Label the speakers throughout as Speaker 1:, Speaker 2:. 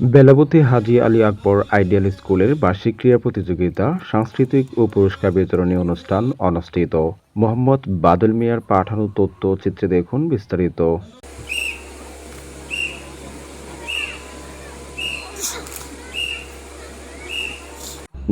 Speaker 1: বেলাবতী হাজি Ali Akbar ideal স্কুলের বার্ষিক ক্রীড়া প্রতিযোগিতা, সাংস্কৃতিক ও পুরস্কার বিতরণী অনুষ্ঠান অনুষ্ঠিত। মোহাম্মদ বাদল মিয়ার পাঠানো তথ্য চিত্রে দেখুন বিস্তারিত।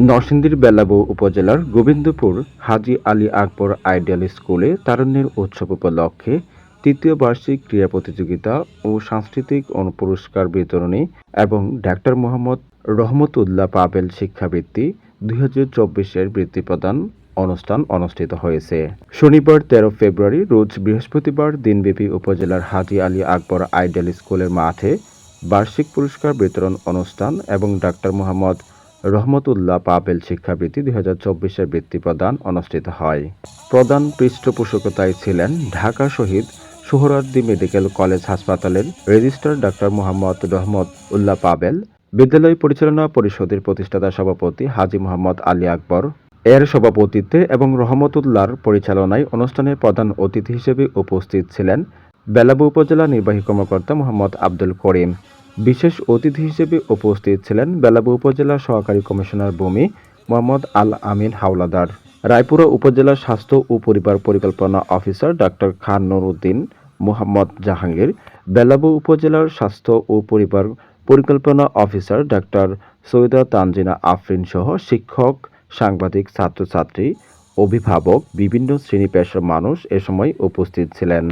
Speaker 1: নরসিংদীর বেলাবু উপজেলার গোবিন্দপুর হাজি আলী আকবর আইডিয়াল স্কুলে তারুণ্যের উৎসব উপলক্ষে তৃতীয় বার্ষিক ক্রীড়া প্রতিযোগিতা ও সাংস্কৃতিক পুরস্কার বিতরণী এবং ডাক্তার মোহাম্মদ রহমতুল্লাহ পাবেল শিক্ষাবৃত্তি দুই হাজার চব্বিশের বৃত্তি প্রদান অনুষ্ঠান অনুষ্ঠিত হয়েছে। শনিবার তেরো ফেব্রুয়ারি রোজ বৃহস্পতিবার দিনব্যাপী উপজেলার হাজী আলী আকবর আইডিয়াল স্কুলের মাঠে বার্ষিক পুরস্কার বিতরণ অনুষ্ঠান এবং ডাক্তার মোহাম্মদ রহমতুল্লাহ পাবেল শিক্ষাবৃত্তি দুই হাজার চব্বিশের বৃত্তি প্রদান অনুষ্ঠিত হয়। প্রধান পৃষ্ঠপোষকতায় ছিলেন ঢাকা শহীদ সোহরার্দি মেডিকেল কলেজ হাসপাতালের রেজিস্ট্রার ডাক্তার মোহাম্মদ রহমত উল্লাহ পাবেল, বিদ্যালয় পরিচালনা পরিষদের প্রতিষ্ঠাতা সভাপতি হাজি মোহাম্মদ আলী আকবর, এর সভাপতিত্বে এবং রহমতুল্লাহর পরিচালনায় অনুষ্ঠানের প্রধান অতিথি হিসেবে উপস্থিত ছিলেন বেলাবু উপজেলা নির্বাহী কর্মকর্তা মোহাম্মদ আব্দুল করিম। বিশেষ অতিথি হিসেবে উপস্থিত ছিলেন বেলাবু উপজেলা সহকারী কমিশনার ভূমি মোহাম্মদ আল আমিন হাওলাদার। রায়পুরা উপজেলা স্বাস্থ্য ও পরিবার পরিকল্পনা অফিসার ডাক্তার খান নুরুদ্দিন মোহাম্মদ জাহাঙ্গীর, বেলাবু উপজেলার স্বাস্থ্য ও পরিবার পরিকল্পনা অফিসার ডাক্তার সৈয়দা তানজিনা আফরিন সহ শিক্ষক, সাংবাদিক, ছাত্রছাত্রী, অভিভাবক, বিভিন্ন শ্রেণি পেশার মানুষ এ সময় উপস্থিত ছিলেন।